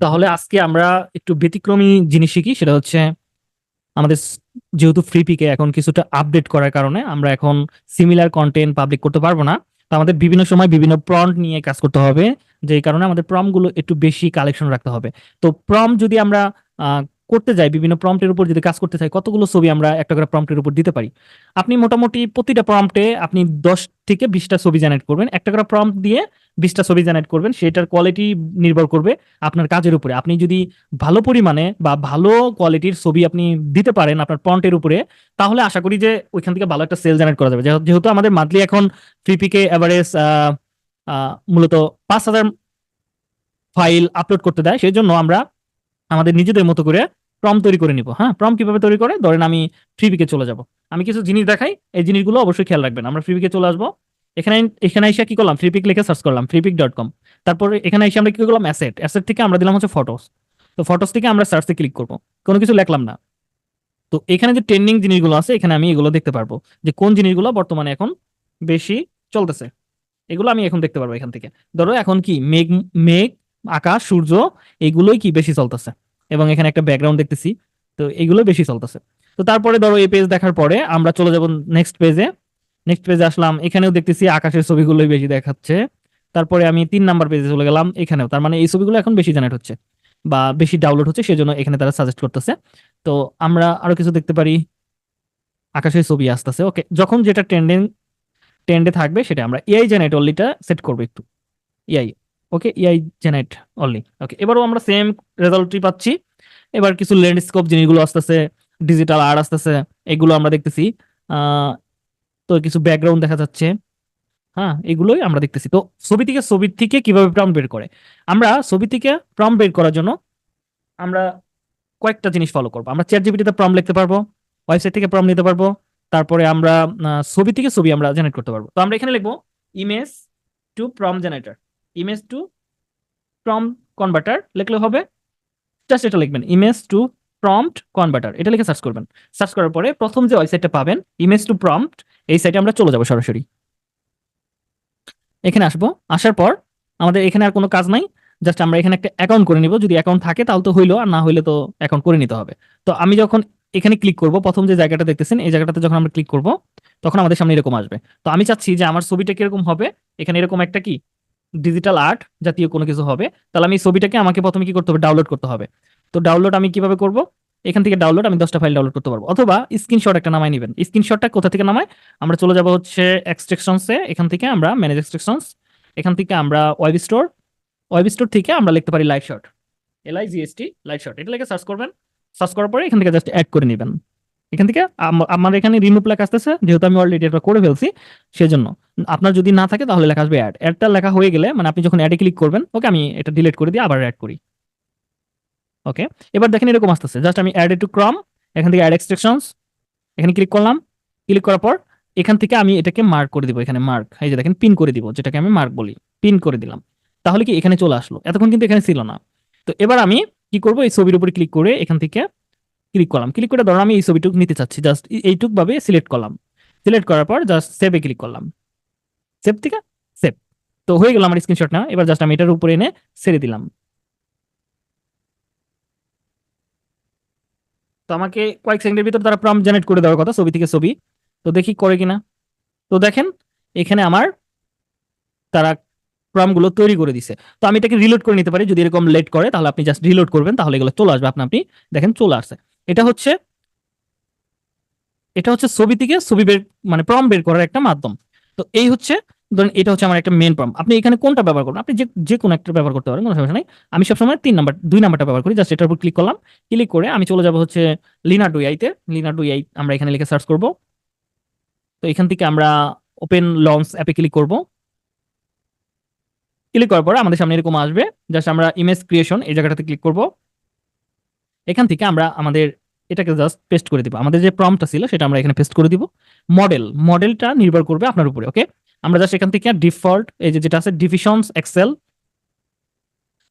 তাহলে আজকে আমরা একটু ব্যতিক্রমী জিনিস শিখি, সেটা হচ্ছে আমাদের যেহেতু ফ্রি পিকে এখন কিছুটা আপডেট করার কারণে আমরা এখন সিমিলার কন্টেন্ট পাবলিক করতে পারব না। তো আমাদের বিভিন্ন সময় বিভিন্ন প্রম্পট নিয়ে কাজ করতে হবে যে কারণে আমাদের প্রমগুলো একটু বেশি কালেকশন রাখতে হবে। তো প্রম যদি আমরা করতে যাই, বিভিন্ন প্রম্পটের উপর যদি কাজ করতে চাই, কতগুলো ছবি আমরা একটা করে প্রম্পটের উপর দিতে পারি? আপনি মোটামুটি প্রতিটা প্রম্পটে আপনি দশ থেকে বিশটা ছবি জেনারেট করবেন। একটা করে প্রম্পট দিয়ে বিশটা ছবি জেনারেট করবেন, সেটার কোয়ালিটি নির্ভর করবে আপনার কাজের উপরে। আপনি যদি ভালো পরিমাণে বা ভালো কোয়ালিটির ছবি আপনি দিতে পারেন আপনার প্রম্পটের উপরে, তাহলে আশা করি যে ওইখান থেকে ভালো একটা সেল জেনারেট করা যাবে। যেহেতু আমাদের মান্থলি এখন ফ্রিপিকে এভারেজ মূলত পাঁচ হাজার ফাইল আপলোড করতে দেয় সেই জন্য আমরা আমাদের নিজেদের মতো করে প্রম তৈরি করে নিব। হ্যাঁ? প্রম কীভাবে তৈরি করে? ধরেন আমি ফ্রিপিকে চলে যাব। আমি কিছু জিনিস দেখাই, এই জিনিসগুলো অবশ্যই খেয়াল রাখবেন। আমরা ফ্রিপিকে চলে আসব। এখানে এখানে এসে কি করলাম? ফ্রিপিক লিখে সার্চ করলাম ফ্রিপিক ডট কম তারপরে এখানে এসে আমরা কি করলাম? অ্যাসেট অ্যাসেট থেকে আমরা দিলাম হচ্ছে ফটোস তো ফটোস থেকে আমরা সার্চে ক্লিক করব। কোনো কিছু লিখলাম না। তো এখানে যে ট্রেন্ডিং জিনিসগুলো আছে, এখানে আমি এগুলো দেখতে পারব। যে কোন জিনিসগুলো বর্তমানে এখন বেশি চলতেছে। এগুলো আমি এখন দেখতে পারব এখান থেকে। ধরো এখন কি? মেঘ মেঘ আকাশ, সূর্য, এগুলোই কি বেশি চলতেছে? এবং এখানে একটা ব্যাকগ্রাউন্ড দেখতেছি, তো এগুলো বেশি চলতেছে। তো তারপরে ধরো এই পেজ দেখার পরে আমরা চলে যাব নেক্সট পেজে নেক্সট পেজে আসলাম, এখানেও দেখতেছি আকাশের ছবিগুলোই বেশি দেখাচ্ছে। তারপরে আমি তিন নাম্বার পেজে চলে গেলাম, এখানেও। তার মানে এই ছবিগুলো এখন বেশি জেনারেট হচ্ছে, বা বেশি ডাউনলোড হচ্ছে, সেজন্য এখানে তারা সাজেস্ট করতেছে। তো আমরা আরও কিছু দেখতে পারি। আকাশের ছবি আসতেছে ওকে যখন যেটা ট্রেন্ডিং ট্রেন্ডে থাকবে সেটা আমরা এআই জেনারেট অনলিটা সেট করব একটু। AI okay AI generate only okay এবারও আমরা সেম রেজাল্টই পাচ্ছি। এবার কিছু ল্যান্ডস্কেপ জিনিসগুলো আসতেছে ডিজিটাল আর্ট আসতেছে, এগুলো আমরা দেখতেছি। তো কিছু ব্যাকগ্রাউন্ড দেখা যাচ্ছে। হ্যাঁ এগুলোই আমরা দেখতেছি। তো ছবি থেকে ছবির থেকে কীভাবে প্রম্পট বের করে? আমরা ছবি থেকে প্রম্পট বের করার জন্য আমরা কয়েকটা জিনিস ফলো করব। আমরা চ্যাট জিপিটিতে প্রম্পট লিখতে পারব ওয়েবসাইট থেকে প্রম্পট নিতে পারব, তারপরে আমরা ছবি থেকে ছবি আমরা জেনারেট করতে পারব। তো আমরা এখানে লিখব image to prompt generator image to prompt converter লিখলে হবে জাস্ট এটা লিখবেন ইমেজ টু প্রম্পট কনভার্টার এটা লিখে সার্চ করবেন। সার্চ করার পরে প্রথম যে ওয়েবসাইটটা পাবেন ইমেজ টু প্রম্পট এই সাইটে আমরা চলে যাব সরাসরি। এখানে আসব, আসার পর আমাদের এখানে আর কোনো কাজ নাই জাস্ট আমরা এখানে একটা অ্যাকাউন্ট করে নিব, যদি অ্যাকাউন্ট থাকে তাহলে তো হইল, আর না হইলে তো অ্যাকাউন্ট করে নিতে হবে। তো আমি যখন এখানে ক্লিক করব, প্রথম যে জায়গাটা দেখতেছেন, এই জায়গাটাতে যখন আমরা ক্লিক করব, তখন আমাদের সামনে এরকম আসবে। তো আমি চাচ্ছি যে আমার ছবিটা কীরকম হবে, এখানে এরকম একটা কি? ডিজিটাল আর্ট জাতীয় কোনো কিছু হবে, তাহলে আমি ছবিটাকে আমাকে প্রথমে কি করতে হবে? ডাউনলোড করতে হবে। তো ডাউনলোড আমি কীভাবে করব? এখান থেকে ডাউনলোড আমি দশটা ফাইল ডাউনলোড করতে পারব। অথবা স্ক্রিনশট একটা নামাই নেবেন। স্ক্রিনশটটা কোথা থেকে নামায়? আমরা চলে যাব হচ্ছে এক্সট্রাকশনসে এখান থেকে আমরা ম্যানেজ এক্সট্রাকশনস এখান থেকে আমরা ওয়েব স্টোর ওয়েব স্টোর থেকে আমরা লিখতে পারি light shot L I GST light shot এটা লিখে সার্চ করবেন। সার্চ করার পরে এখান থেকে জাস্ট অ্যাড করে নেবেন। এখান থেকে আমার এখানে রিমুভ লেখা আসতেছে, যেহেতু আমি অলরেডি এটা করে ফেলছি, সেজন্য। আপনার যদি না থাকে, তাহলে লেখা আসবে অ্যাড অ্যাডটা লেখা হয়ে গেলে মানে আপনি যখন অ্যাডে ক্লিক করবেন ওকে আমি এটা ডিলিট করে দিয়ে আবার অ্যাড করি। ওকে এবার দেখেন এরকম আসতেছে। জাস্ট আমি অ্যাড টু ক্রম এখান থেকে অ্যাড এক্সট্রাকশনস এখানে ক্লিক করলাম। ক্লিক করার পর, এখান থেকে আমি এটাকে মার্ক করে দিব এখানে মার্ক এই যে দেখেন পিন করে দিব, যেটাকে আমি মার্ক বলি। পিন করে দিলাম। তাহলে কি এখানে চলে আসলো? এতক্ষণ কিন্তু এখানে ছিল না। তো এবার আমি কি করব? এই ছবির উপরে ক্লিক করে এখান থেকে ক্লিক করলাম। ক্লিক করে ধরো আমি এই ছবিটুক নিতে চাচ্ছি। জাস্ট এইটুক ভাবে সিলেক্ট করলাম। সিলেক্ট করার পর জাস্ট সেভে ক্লিক করলাম। সেভ থেকে? সেভ তো হয়ে গেল আমার স্ক্রিনশট না এবার জাস্ট আমি এটার উপরে এনে ছেড়ে দিলাম। তো আমাকে কয়েক সেকেন্ডের ভিতর তারা প্রম্পট জেনারেট করে দেওয়ার কথা, ছবি থেকে ছবি। তো দেখি করে কিনা। তো দেখেন, এখানে আমার তারা প্রম্পটগুলো তৈরি করে দিছে। তো আমি এটাকে রিলোড করে নিতে পারি। যদি এরকম লেট করে, তাহলে আপনি জাস্ট রিলোড করবেন, তাহলে এগুলো চলে আসবে। আপনি আপনি দেখেন চলে আসছে। এটা হচ্ছে এটা হচ্ছে ছবি থেকে ছবি বের মানে প্রম বের করার একটা মাধ্যম। তো এই হচ্ছে, ধরেন এটা হচ্ছে আমার একটা মেন প্রম আপনি এখানে কোনটা ব্যবহার করবেন? আপনি যে যে কোনো একটা ব্যবহার করতে পারেন, কোনো সমস্যা নাই। আমি সবসময় তিন নাম্বার দুই নাম্বারটা ব্যবহার করি জাস্ট এটার উপর ক্লিক করলাম ক্লিক করে আমি চলে যাব হচ্ছে লিনা ডুইআইতে লিনা ডুইআই আমরা এখানে লিখে সার্চ করব। তো এখান থেকে আমরা ওপেন লঞ্চ অ্যাপে ক্লিক করব। ক্লিক করার পর আমাদের সামনে এরকম আসবে। জাস্ট আমরা ইমেজ ক্রিয়েশন এই জায়গাটাতে ক্লিক করব। এখান থেকে আমরা আমাদের এটাকে জাস্ট পেস্ট করে দিব। আমাদের যে প্রম্পটটা ছিল, সেটা আমরা এখানে পেস্ট করে দিব। মডেল মডেলটা নির্ভর করবে আপনার উপরে ওকে আমরা জাস্ট এখান থেকে ডিফল্ট এই যে যেটা আছে ডিভিশনস এক্সেল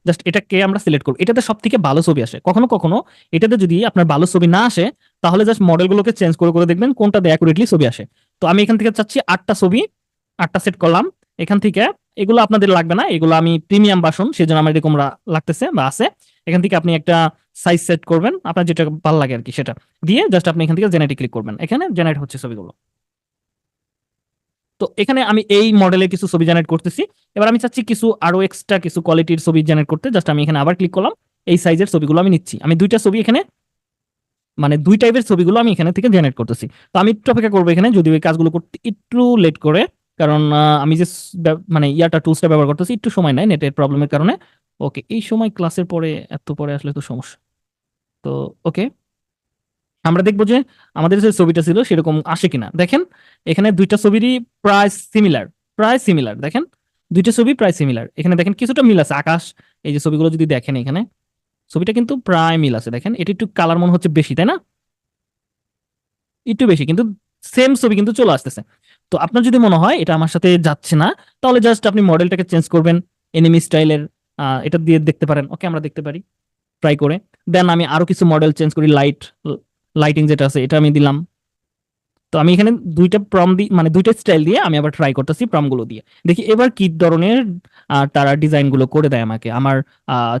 জাস্ট এটাকে আমরা সিলেক্ট করব। এটাতে সব থেকে ভালো ছবি আসে। কখনো কখনো এটাতে যদি আপনার ভালো ছবি না আসে, তাহলে জাস্ট মডেলগুলোকে চেঞ্জ করে করে দেখবেন কোনটাতে অ্যাকুরেটলি ছবি আসে। তো আমি এখান থেকে চাচ্ছি আটটা ছবি, আটটা সেট করলাম। এখান থেকে এগুলো আপনাদের লাগবে না, এগুলো আমি প্রিমিয়াম বাসন সেজন্য আমার এরকম লাগতেছে বা আছে। এখান থেকে আপনি একটা সাইজ সেট করবেন, আপনার যেটা ভালো লাগে আর কি সেটা। দিয়ে জাস্ট আপনি এখান থেকে জেনারেট ক্লিক করবেন। এখানে জেনারেট হচ্ছে ছবিগুলো। তো এখানে আমি এই মডেলের কিছু ছবি জেনারেট করতেছি। এবার আমি চাচ্ছি কিছু আরও এক্সট্রা কিছু কোয়ালিটির ছবি জেনারেট করতে। জাস্ট আমি এখানে আবার ক্লিক করলাম। এই সাইজের ছবিগুলো আমি নিচ্ছি। আমি দুইটা ছবি এখানে মানে দুই টাইপের ছবিগুলো আমি এখানে থেকে জেনারেট করতেছি। তো আমি একটু অপেক্ষা করব এখানে যদি ওই কাজগুলো করতে একটু লেট করে, কারণ আমি যে মানে ইয়াটা টুলসটা ব্যবহার করতেছি, একটু সময় নেয় নেটের প্রবলেমের কারণে। ওকে এই সময় ক্লাসের পরে, এত পরে আসলে তো সমস্যা। তো ওকে আমরা দেখব যে আমাদের যে ছবিটা ছিল সেরকম আসে কিনা। দেখেন, এখানে দুইটা ছবিরই প্রায় সিমিলার প্রায় সিমিলার দেখেন। দুইটা ছবি প্রায় সিমিলার এখানে দেখেন কিছুটা মিল আছে, আকাশ, এই যে ছবিগুলো যদি দেখেন এখানে। ছবিটা কিন্তু প্রায় মিল আছে, দেখেন। এটা একটু কালার মনে হচ্ছে বেশি, তাই না? একটু বেশি, কিন্তু সেম ছবি কিন্তু চলে আসতেছে। তো আপনার যদি মনে হয় এটা আমার সাথে যাচ্ছে না, তাহলে জাস্ট আপনি মডেলটাকে চেঞ্জ করবেন এনিমি স্টাইলের এটা দিয়ে দেখতে পারেন। ওকে আমরা দেখতে পারি ট্রাই করে। দেন আমি আরও কিছু মডেল চেঞ্জ করি লাইট লাইটিং যেটা আছে, এটা আমি দিলাম। তো আমি এখানে দুইটা প্রম দিই মানে দুইটা স্টাইল দিয়ে আমি আবার ট্রাই করতেছি প্রমগুলো দিয়ে। দেখি এবার কি ধরনের তারা ডিজাইনগুলো করে দেয় আমাকে, আমার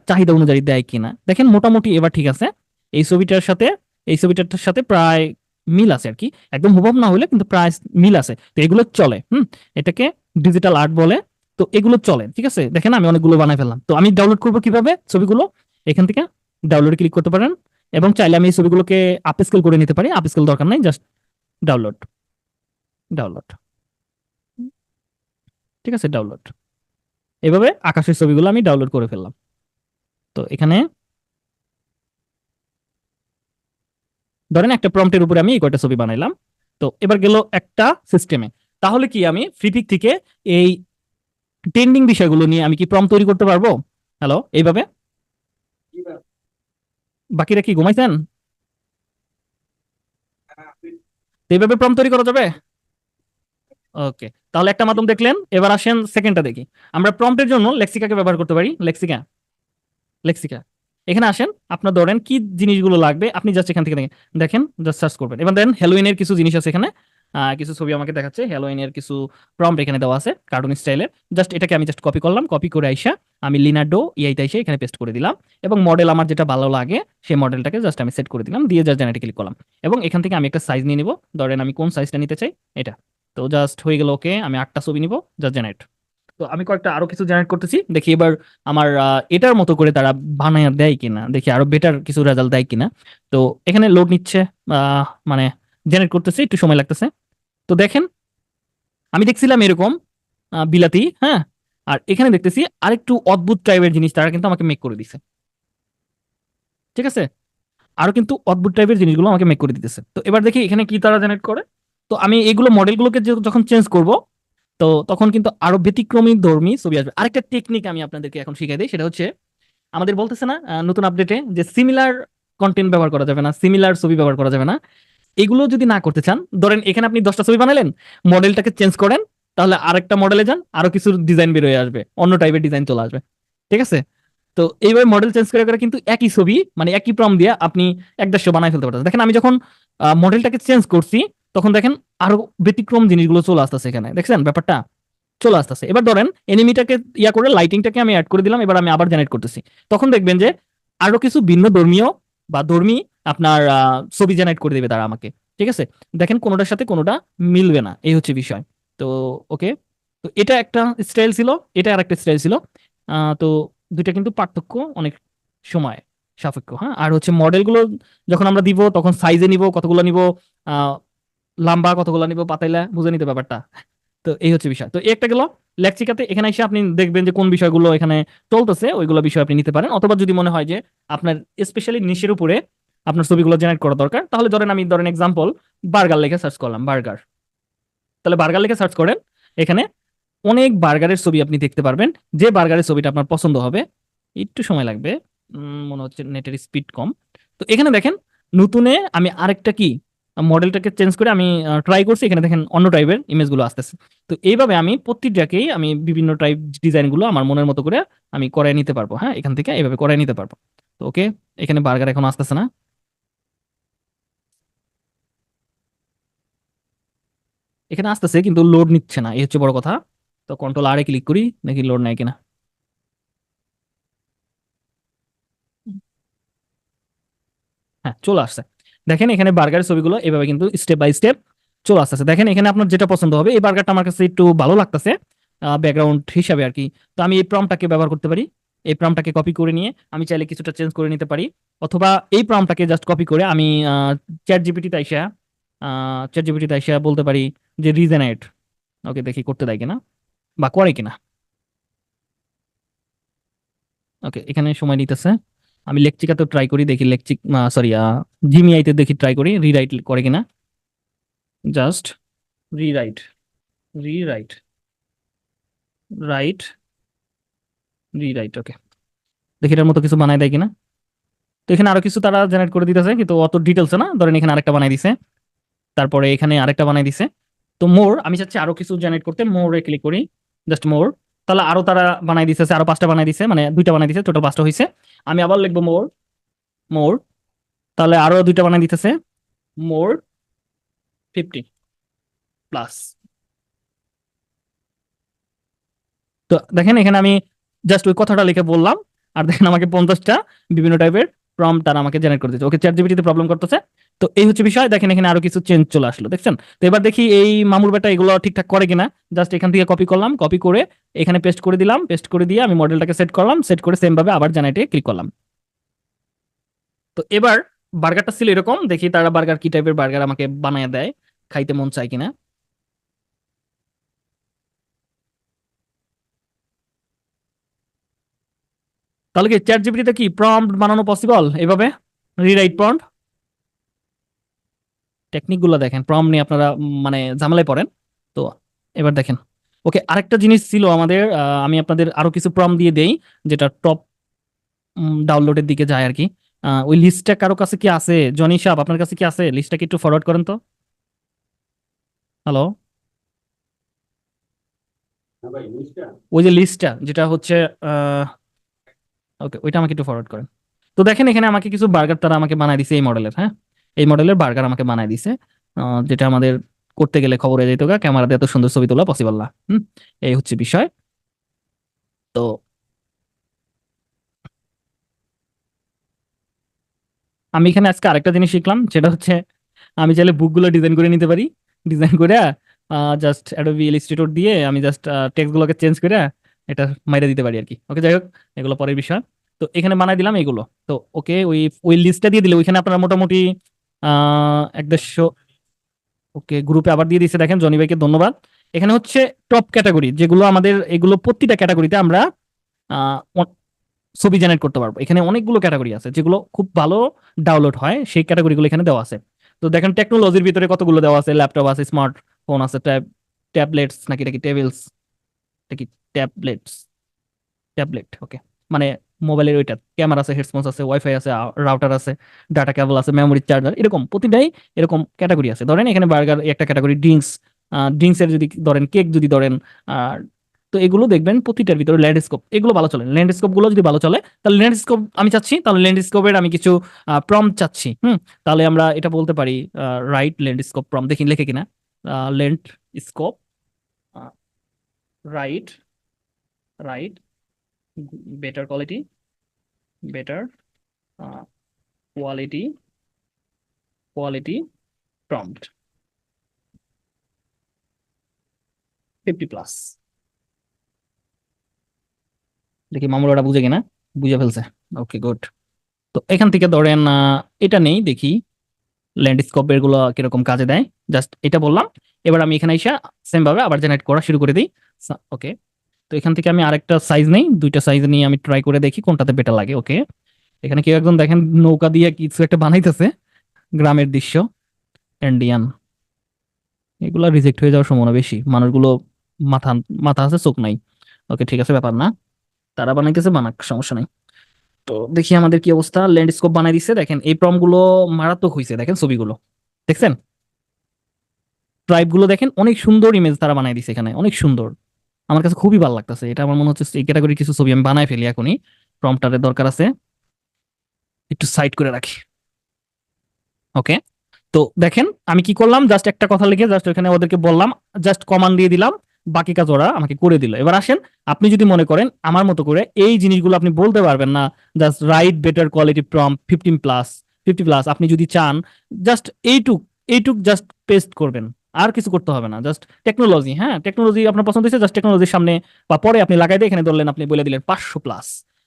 চাহিদা অনুযায়ী দেয় কিনা। দেখেন মোটামুটি এবার ঠিক আছে, এই ছবিটার সাথে, এই ছবিটার সাথে প্রায় মিল আছে আর কি একদম হুবহু না হলে কিন্তু প্রায় মিল আছে। তো এগুলো চলে, হুম? এটাকে ডিজিটাল আর্ট বলে, তো এগুলো চলে, ঠিক আছে? দেখেন আমি অনেকগুলো বানাই ফেললাম। তো আমি ডাউনলোড করব কীভাবে ছবিগুলো? এখান থেকে ডাউনলোড ক্লিক করতে পারেন এবং চাইলে আমি এই ছবিগুলোকে আপ স্কেল করে নিতে পারি। আপ স্কেল দরকার নাই জাস্ট ডাউনলোড ডাউনলোড ঠিক আছে ডাউনলোড এভাবে আকাশের ছবিগুলো আমি ডাউনলোড করে ফেললাম। তো এখানে ধরেন একটা প্রম্পটের উপরে আমি এই কয়টা ছবি বানাইলাম। তো এবার গেল একটা সিস্টেমে তাহলে কি আমি ফ্রিপিক থেকে এই ট্রেন্ডিং বিষয়গুলো নিয়ে আমি কি প্রম তৈরি করতে পারব? হ্যালো এইভাবে? বাকিরা কি ঘুমাইছেন? এইভাবে প্রম তৈরি করা যাবে? ওকে তাহলে একটা মাধ্যম দেখলেন, এবার আসেন সেকেন্ডটা দেখি। আমরা প্রম্পটের জন্য লেক্সিকাকে ব্যবহার করতে পারি। লেক্সিকা লেক্সিকা এখানে আসেন, আপনার ধরেন কি জিনিসগুলো লাগবে, আপনি জাস্ট এখান থেকে দেখেন জাস্ট সার্চ করবেন। এবার দেন হ্যালোইনের কিছু জিনিস আছে এখানে। কিছু ছবি আমাকে দেখাচ্ছে। হ্যালোইনের কিছু প্রম্পট এখানে দেওয়া আছে কার্টুন স্টাইলের জাস্ট এটাকে আমি জাস্ট কপি করলাম কপি করে আইসা আমি লিনার্ডো ইআইতে এসে এখানে পেস্ট করে দিলাম। এবং মডেল আমার যেটা ভালো লাগে সেই মডেলটাকে জাস্ট আমি সেট করে দিলাম, দিয়ে জাস্ট জেনারেটে ক্লিক করলাম। এবং এখান থেকে আমি একটা সাইজ নিয়ে নিব। ধরেন আমি কোন সাইজটা নিতে চাই? এটা। তো জাস্ট হয়ে গেল ওকে আমি আটটা ছবি নিব জাস্ট জেনারেট তো আমি কয়েকটা আরও কিছু জেনারেট করতেছি। দেখি এবার আমার এটার মতো করে তারা বানায় দেয় কিনা। দেখি আরও বেটার কিছু রেজাল্ট দেয় কিনা। তো এখানে লোড নিচ্ছে মানে জেনারেট করতেছে, একটু সময় লাগতেছে। তো দেখেন, আমি দেখছিলাম এরকম বিলাতি হ্যাঁ? আর এখানে দেখতেছি আরেকটু অদ্ভুত টাইপের জিনিস তারা কিন্তু আমাকে মেক করে দিছে। ঠিক আছে? আরও কিন্তু অদ্ভুত টাইপের জিনিসগুলো আমাকে মেক করে দিতেছে। তো এবার দেখি এখানে কি তারা জেনারেট করে। তো আমি এগুলো মডেলগুলোকে যখন চেঞ্জ করব, তো তখন কিন্তু আরও ব্যতিক্রমী ধর্মী ছবি আসবে। আরেকটা টেকনিক আমি আপনাদেরকে এখন শিখাই দিই, সেটা হচ্ছে আমাদের বলতেছে না নতুন আপডেটে যে সিমিলার কন্টেন্ট ব্যবহার করা যাবে না সিমিলার ছবি ব্যবহার করা যাবে না। এগুলো যদি না করতে চান, ধরেন এখানে আপনি দশটা ছবি বানালেন, মডেলটাকে চেঞ্জ করেন, তাহলে আরেকটা মডেলে যান, আরও কিছু ডিজাইন বের হয়ে আসবে, অন্য টাইপের ডিজাইন চলে আসবে, ঠিক আছে? তো এইভাবে মডেল চেঞ্জ করে করে কিন্তু একই ছবি মানে একই প্রম দিয়ে আপনি এক দেড়শো বানাই ফেলতে পারতেন দেখেন আমি যখন মডেলটাকে চেঞ্জ করছি, তখন দেখেন আরও ব্যতিক্রম জিনিসগুলো চলে আসতেছে এখানে, দেখছেন ব্যাপারটা? চলে আসতেছে। এবার ধরেন এনিমিটাকে ইয়া করে লাইটিংটাকে আমি অ্যাড করে দিলাম, এবার আমি আবার জেনারেট করতেছি। তখন দেখবেন যে আরও কিছু ভিন্ন ধর্মীয় বা ধর্মী আপনার ছবি জেনারেট করে দেবে তারা আমাকে। ঠিক আছে? দেখেন কোনোটার সাথে কোনোটা মিলবে না, এই হচ্ছে বিষয়। তো ওকে তো এটা একটা স্টাইল ছিল, এটা আর একটা স্টাইল ছিল তো দুইটা কিন্তু পার্থক্য অনেক সময় সাপেক্ষ হ্যাঁ? আর হচ্ছে মডেলগুলো যখন আমরা দিব, তখন সাইজে নিব, কতগুলো নিব লম্বা কতগুলো নিব, পাতাইলা বুঝে নিতে ব্যাপারটা। তো এই হচ্ছে বিষয়। তো একটা গেল, লেকচিকাতে এখানে এসে আপনি দেখবেন যে কোন বিষয়গুলো এখানে চলতেছে, ওইগুলো বিষয় আপনি নিতে পারেন। অথবা যদি মনে হয় যে আপনার স্পেশালি নিশের উপরে আপনার ছবিগুলো জেনারেট করা দরকার। তাহলে ধরেন আমি ধরেন এক্সাম্পল বার্গার লেখে সার্চ করলাম বার্গার তাহলে বার্গার লেখে সার্চ করেন, এখানে অনেক বার্গারের ছবি আপনি দেখতে পারবেন। যে বার্গারের ছবিটা আপনার পছন্দ হবে, একটু সময় লাগবে মনে হচ্ছে নেটের স্পিড কম। তো এখানে দেখেন, নতুনে আমি আরেকটা কি মডেলটাকে চেঞ্জ করে আমি ট্রাই করছি, এখানে দেখেন অন্য টাইপের ইমেজগুলো আসতেছে। তো এইভাবে আমি প্রত্যেকটাকেই আমি বিভিন্ন টাইপ ডিজাইনগুলো আমার মনের মতো করে আমি করে নিতে পারব হ্যাঁ? এখান থেকে এইভাবে করে নিতে পারব। তো ওকে এখানে বার্গার এখন আসতেছে না। এখানে আসতেছে, কিন্তু লোড নিচ্ছে না, এই হচ্ছে বড় কথা। তো কন্ট্রোল আর এ ক্লিক করি দেখি লোড নেয় কিনা? হ্যাঁ চলে আসছে। দেখেন এখানে বার্গারের ছবিগুলো, এভাবে কিন্তু স্টেপ বাই স্টেপ চলে আসতেছে। দেখেন এখানে আপনার যেটা পছন্দ হবে, এই বার্গারটা আমার কাছে একটু ভালো লাগতেছে ব্যাকগ্রাউন্ড হিসাবে আর কি। তো আমি এই প্রমটাকে ব্যবহার করতে পারি। এই প্রমটাকে কপি করে নিয়ে আমি চাইলে কিছুটা চেঞ্জ করে নিতে পারি। অথবা এই প্রমটাকে জাস্ট কপি করে আমি চ্যাট জিপিটিতে আইসা চ্যাট জিপিটিতে আইসা বলতে পারি যে রিজেনাইট ওকে, দেখি করতে দেয় কিনা বা করে কিনা। ওকে, এখানে সময় নিতেছে। আমি লেকচিকাতে ট্রাই করি, দেখি লেকচিক সরি জিমিআইতে দেখি ট্রাই করি রিরাইট করে কিনা। Just rewrite rewrite write rewrite okay দেখি এটার মতো কিছু বানাই দেয় কিনা। তো এখানে আরও কিছু তারা জেনারেট করে দিতেছে, কিন্তু অত ডিটেলস না। ধরেন এখানে আরেকটা বানাই দিছে। তারপরে এখানে আরেকটা বানাই দিছে। তো মোর, আমি চাচ্ছি আরও কিছু জেনারেট করতে, মোরে ক্লিক করি জাস্ট মোর। তাহলে আরও তারা বানাই দিছে আরও পাঁচটা বানাই দিছে মানে দুইটা বানাই দিছে টোটাল পাঁচটা হয়েছে আমি আবার লিখব মোর মোর। তাহলে আরও দুইটা বানাই দিতেছে, মোর ফিফটি প্লাস তো দেখেন, এখানে আমি জাস্ট ওই কথাটা লিখে বললাম, আর দেখেন আমাকে পঞ্চাশটা বিভিন্ন টাইপের প্রম তারা আমাকে জেনারেট করে দিচ্ছে ওকে চ্যাট জিপিটিতে প্রবলেম করতেছে। তো এই হচ্ছে বিষয়। দেখেন এখানে আরও কিছু চেঞ্জ চলে আসলো, দেখছেন? তো এবার দেখি এই মামুর বেটা এগুলো ঠিকঠাক করে কিনা। জাস্ট এখান থেকে কপি করলাম কপি করে এখানে পেস্ট করে দিলাম পেস্ট করে দিয়ে আমি মডেলটাকে সেট করলাম সেট করে সেম ভাবে আবার জেনারেটে ক্লিক করলাম। তো এবার বার্গারটা ছিল এরকম, দেখি তারা বার্গার কি টাইপের বার্গার আমাকে বানায় দেয়, খাইতে মন চায় কিনা। তাহলে কি চ্যাট জিপিটিতে কি প্রম্পট বানানো পসিবল এভাবে? রিরাইট প্রম্পট টেকনিকগুলো দেখেন। প্রম নিয়ে আপনারা মানে ঝামেলায় পড়েন। তো এবার দেখেন। ওকে আরেকটা জিনিস ছিল আমাদের আমি আপনাদের আরও কিছু প্রম দিয়ে দেই যেটা টপ ডাউনলোডের দিকে যায় আর কি ওই লিস্টটা কারও কাছে কি আছে? জনি সাহেব আপনার কাছে কি আছে? লিস্টটা কি একটু ফরওয়ার্ড করেন তো। হ্যালো ওই যে লিস্টটা যেটা হচ্ছে ওকে ওইটা আমাকে একটু ফরওয়ার্ড করেন। তো দেখেন এখানে আমাকে কিছু বার্গার তারা আমাকে বানাই দিছে এই মডেলের হ্যাঁ? এই মডেলের বার্গার আমাকে বানাই দিছে। যেটা আমাদের করতে গেলে খবরে যেত গা ক্যামেরাতে এত সুন্দর ছবি তোলা পসিবল না। হুম, এই হচ্ছে বিষয়। তো আমি এখানে আজকে আরেকটা জিনিস শিখলাম, সেটা হচ্ছে আমি চাইলে বুকগুলো ডিজাইন করে নিতে পারি। ডিজাইন করে জাস্ট অ্যাডোবি ইলাস্ট্রেটর দিয়ে আমি জাস্ট টেক্সট গুলোকে চেঞ্জ করে এটা মাইরে দিতে পারি আর কি ওকে যাই হোক, এগুলো পরের বিষয়। তো এখানে বানাই দিলাম এগুলো। তো ওকে ওই ওই লিস্টটা দিয়ে দিলে, ওইখানে আপনারা মোটামুটি এক ওকে গ্রুপে আবার দিয়ে দিচ্ছে দেখেন জনি ভাইকে ধন্যবাদ। এখানে হচ্ছে টপ ক্যাটাগরি যেগুলো আমাদের, এগুলো প্রতিটা ক্যাটাগরিতে আমরা ছবি জেনারেট করতে পারব। এখানে অনেকগুলো ক্যাটাগরি আছে, যেগুলো খুব ভালো ডাউনলোড হয়, সেই ক্যাটাগরিগুলো এখানে দেওয়া আছে। তো দেখেন টেকনোলজির ভিতরে কতগুলো দেওয়া আছে? ল্যাপটপ আছে স্মার্টফোন আছে ট্যাব ট্যাবলেটস নাকি নাকি টেবিলস নাকি ট্যাবলেটস ট্যাবলেট ওকে মানে মোবাইলের ওইটা, ক্যামেরা আছে, হেডফোনস আছে, ওয়াইফাই আছে রাউটার আছে, ডাটা কেবল আছে, মেমোরি চার্জার, এরকম প্রতিটাই এরকম ক্যাটাগরি আছে। ধরেন এখানে বার্গার একটা ক্যাটাগরি ড্রিঙ্কস ড্রিঙ্কসের যদি ধরেন, কেক যদি ধরেন তো এগুলো দেখবেন প্রতিটার ভিতরে ল্যান্ডস্কোপ, এগুলো ভালো চলে। ল্যান্ডস্কোপগুলো যদি ভালো চলে, তাহলে ল্যান্ডস্কোপ আমি চাচ্ছি, তাহলে ল্যান্ডস্কোপের আমি কিছু প্রম চাচ্ছি, হুম? তাহলে আমরা এটা বলতে পারি রাইট ল্যান্ডস্কোপ প্রম দেখি, লেখে কিনা। Landscape right right quality better uh, quality quality prompt. 50 plus. দেখি মামুর ওটা বুঝে কিনা? বুঝে ফেলছে। ওকে গুড তো এখান থেকে ধরেন এটা নেই দেখি। ল্যান্ডস্কেপ এগুলো কীরকম কাজে দেয়? জাস্ট এটা বললাম। এবার আমি এখানে এসে সেম ভাবে আবার জেনারেট করা শুরু করে দিই। ওকে তো এখান থেকে আমি আরেকটা সাইজ নেই, দুইটা সাইজ নিয়ে আমি ট্রাই করে দেখি কোনটাতে বেটার লাগে ওকে এখানে কেউ একজন দেখেন নৌকা দিয়ে কিছু একটা বানাইতেছে, গ্রামের দৃশ্য ইন্ডিয়ান এগুলা রিজেক্ট হয়ে যাওয়ার সম্ভাবনা বেশি, মানুষগুলো মাথা মাথা আছে, চোখ নাই। ওকে ঠিক আছে, ব্যাপার না। তারা বানাইতেছে, বানাক, সমস্যা নাই। তো দেখি আমাদের কি অবস্থা ল্যান্ডস্কেপ বানাই দিচ্ছে দেখেন, এই প্রমগুলো মারাত্মক হয়েছে দেখেন ছবিগুলো। দেখছেন? ট্রাইবগুলো দেখেন, অনেক সুন্দর ইমেজ তারা বানাই দিছে এখানে, অনেক সুন্দর। আমার কাছে খুবই ভালো লাগতেছে। এটা আমার মনে হচ্ছে এই ক্যাটাগরি কিছু ছবি আমি বানাই ফেলি এখনই। প্রম্পটারের দরকার আছে। একটু সাইড করে রাখি। ওকে তো দেখেন, আমি কি করলাম? জাস্ট একটা কথা লিখে জাস্ট ওখানে ওদেরকে বললাম জাস্ট কমান্ড দিয়ে দিলাম, বাকি কাজ ওরা আমাকে করে দিল। এবার আসেন, আপনি যদি মনে করেন, আমার মতো করে এই জিনিসগুলো আপনি বলতে পারবেন না just right better quality prompt fifteen plus fifty plus আপনি যদি চান জাস্ট এইটুক এইটুক জাস্ট পেস্ট করবেন। আর কিছু করতে হবে না জাস্ট টেকনোলজি হ্যাঁ? টেকনোলজি আপনার পছন্দ হয়েছে জাস্ট টেকনোলজির সামনে বা পরে আপনি লাগাই দিয়ে এখানে ধরলেন, আপনি বলে দিলেন পাঁচশো প্লাস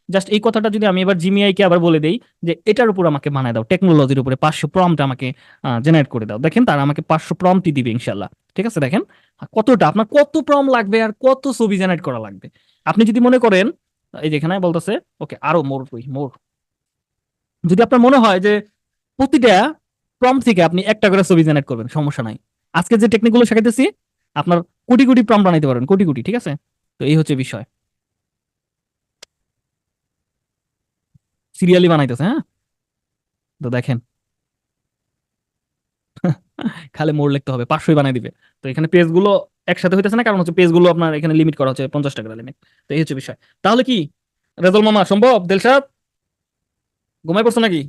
জাস্ট এই কথাটা যদি আমি এবার জিমিআই কে আবার বলে দিই যে এটার উপর আমাকে বানায় দাও টেকনোলজির উপরে পাঁচশো প্রম্পট আমাকে জেনারেট করে দাও। দেখেন তারা আমাকে পাঁচশো প্রম্পটই দিবে ইনশাল্লাহ ঠিক আছে দেখেন? কতটা, আপনার কত প্রম লাগবে আর কত ছবি জেনারেট করা লাগবে? আপনি যদি মনে করেন, এই যেখানে বলতেছে ওকে আরও মোর মোর যদি আপনার মনে হয় যে প্রতিটা প্রম থেকে আপনি একটা করে ছবি জেনারেট করবেন, সমস্যা নাই। আজকে যে টেকনিকগুলো শেখাইতেছি আপনার কোটি কোটি প্রম বানাইতে পারবেন কোটি কোটি ঠিক আছে? তো এই হচ্ছে বিষয়। সিরিয়ালি বানাইতেছে হ্যাঁ? তো দেখেন। খালি মোড় লিখতে হবে পাঁচশোই বানাই দিবে। তো এখানে পেজগুলো একসাথে হইতেছে না কারণ হচ্ছে পেজগুলো আপনার এখানে লিমিট করা হচ্ছে পঞ্চাশ টাকা লিমিট তো এই হচ্ছে বিষয়। তাহলে কি? রেজল মামা সম্ভব? দেলসাদ? ঘুমাই পড়ছো নাকি?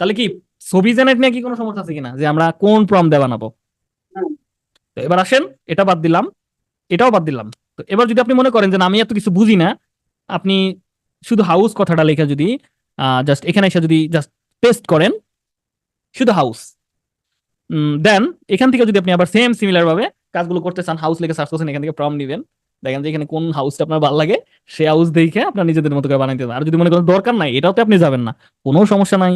তাহলে কি? ছবি জেনারেট নিয়ে কি কোনো সমস্যা আছে কিনা? যে আমরা কোন প্রম দিয়ে বানাবো? তো এবার আসেন এটা বাদ দিলাম এটাও বাদ দিলাম। তো এবার যদি আপনি মনে করেন যে আমি এত কিছু বুঝি না আপনি শুধু হাউস কথাটা লেখা যদি জাস্ট এখানে এসে যদি জাস্ট পেস্ট করেন শুধু হাউস দেন এখান থেকে যদি আপনি আবার সেম সিমিলার ভাবে কাজগুলো করতে চান হাউস লিখে সার্চ করছেন এখান থেকে প্রম নিবেন। দেখেন যে এখানে কোন হাউসটা আপনার ভালো লাগে সে হাউস দেখে আপনার নিজেদের মতো করে বানাইতে আর যদি মনে করেন দরকার নাই এটাতে আপনি যাবেন না কোনো সমস্যা নাই।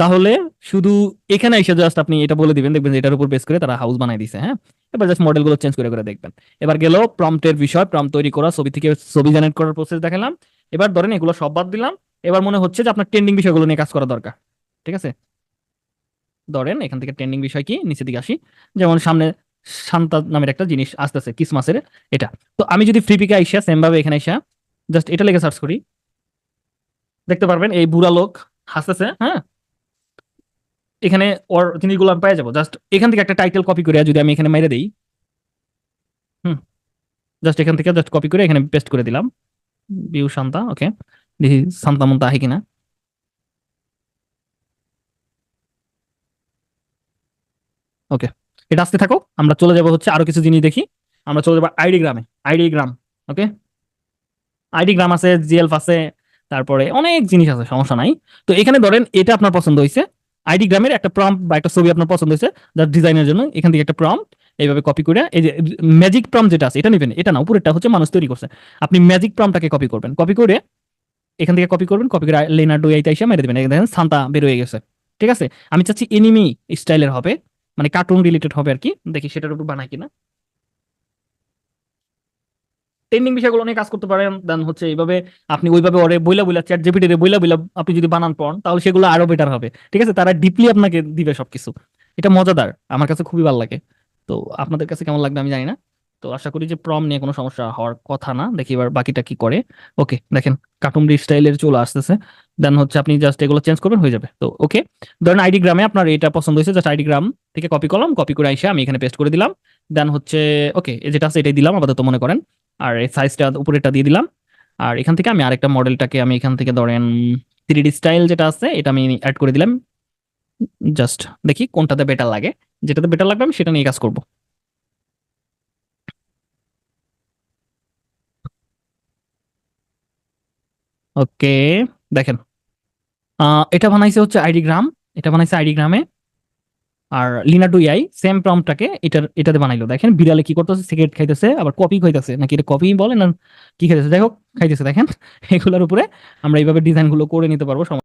তাহলে শুধু এখানে এসে জাস্ট আপনি এটা বলে দিবেন, দেখবেন এটার উপর বেস করে তারা হাউস বানাই দিছে হ্যাঁ? এবার জাস্ট মডেলগুলো চেঞ্জ করে করে দেখবেন। এবার গেল প্রম্পটের বিষয় প্রম্পট তৈরি করা, ছবি থেকে ছবি জেনারেট করার প্রসেস দেখালাম। এবার ধরেন এগুলো সব বাদ দিলাম। এবার মনে হচ্ছে যে আপনার ট্রেন্ডিং বিষয়গুলো নিয়ে কাজ করা দরকার, ঠিক আছে? ধরেন এখান থেকে ট্রেন্ডিং বিষয় কি? নিচের দিকে আসি। যেমন সামনে শান্তা নামের একটা জিনিস আসতেছে কিসমাসের এটা। তো আমি যদি ফ্রি পিকে আইসা সেম ভাবে এখানে আইসা জাস্ট এটা লেগে সার্চ করি। দেখতে পারবেন এই বুড়া লোক হাসতেছে হ্যাঁ? এখানে ওর জিনিসগুলো আমি পেয়ে যাব। জাস্ট এখান থেকে একটা টাইটেল কপি করে যদি আমি এখানে মেরে দিই, হুম জাস্ট এখান থেকে জাস্ট কপি করে এখানে পেস্ট করে দিলাম। বিউ শান্তা ওকে দেখি শান্তা মন্তা আহে কিনা। ওকে এটা আসতে থাকো, আমরা চলে যাব হচ্ছে আরও কিছু জিনিস দেখি। আমরা চলে যাব আইডি গ্রামে, আইডি গ্রাম ওকে আইডি গ্রাম আছে জিএলফ আছে, তারপরে অনেক জিনিস আছে, সমস্যা নাই। তো এখানে ধরেন এটা আপনার পছন্দ হয়েছে আইডি গ্রামের একটা প্রম্পট বা একটা ছবি আপনার পছন্দ হয়েছে, যার ডিজাইনের জন্য এখান থেকে একটা প্রম্পট এইভাবে কপি করে, এই যে ম্যাজিক প্রম যেটা আছে, এটা নেবেন, এটা না, উপরেরটা হচ্ছে মানুষ তৈরি করছে। আপনি ম্যাজিক প্রমটাকে কপি করবেন কপি করে এখান থেকে কপি করবেন কপি করে লেনার্ডো এইটা এসে মেরে দেবেন। দেখেন সান্তা বের হয়ে গেছে, ঠিক আছে? আমি চাচ্ছি এনিমি স্টাইলের হবে মানে কার্টুন রিলেটেড হবে আর কি, দেখি সেটার উপর বানাই কিনা। ট্রেন্ডিং বিষয়গুলো নিয়ে কাজ করতে পারেন। দেন হচ্ছে এইভাবে আপনি ওইভাবে ওরে বইলা বইলা চ্যাট জিপিটি রে বইলা বইলা আপনি যদি বানান পড়ন, তাহলে সেগুলো আরও বেটার হবে। ঠিক আছে? তারা ডিপলি আপনাকে দিবে সবকিছু। এটা মজাদার। আমার কাছে খুবই ভালো লাগে। তো আপনাদের কাছে কেমন লাগবে আমি জানি না। তো আশা করি যে প্রম নিয়ে কোনো সমস্যা হওয়ার কথা না। দেখি এবার বাকিটা কি করে। ওকে দেখেন কার্টুন স্টাইলের চলে আসতেছে। দেন হচ্ছে আপনি জাস্ট এগুলো চেঞ্জ করবেন, হয়ে যাবে। তো ওকে ধরেন আইডি গ্রামে আপনার এটা পছন্দ হয়েছে জাস্ট আইডি গ্রাম থেকে কপি করলাম কপি করে এসে আমি এখানে পেস্ট করে দিলাম। দেন হচ্ছে ওকে যেটা আছে এটাই দিলাম, আপাতত মনে করেন। আর এই সাইজটা উপরেরটা দিয়ে দিলাম। আর এখান থেকে আমি আরেকটা মডেলটাকে আমি এখান থেকে ধরেন থ্রি ডি স্টাইল যেটা আছে, এটা আমি অ্যাড করে দিলাম। জাস্ট দেখি কোনটাতে বেটার লাগে। যেটাতে বেটার লাগবে আমি সেটা নিয়ে কাজ করব। ওকে দেখেন। এটা বানাইছে হচ্ছে আইডি গ্রাম এটা বানাইছে আইডি গ্রামে আর লিনা টু আই সেম প্রমটাকে এটার, এটাতে বানাইলো। দেখেন, বিড়ালে কি করতেছে? সিগারেট খাইতেছে, আবার কপি খাইতেছে। নাকি এটা কপি বলে না? কি খাইতেছে? যাই হোক, খাইতেছে। দেখেন, এগুলোর উপরে আমরা এইভাবে ডিজাইনগুলো করে নিতে পারব।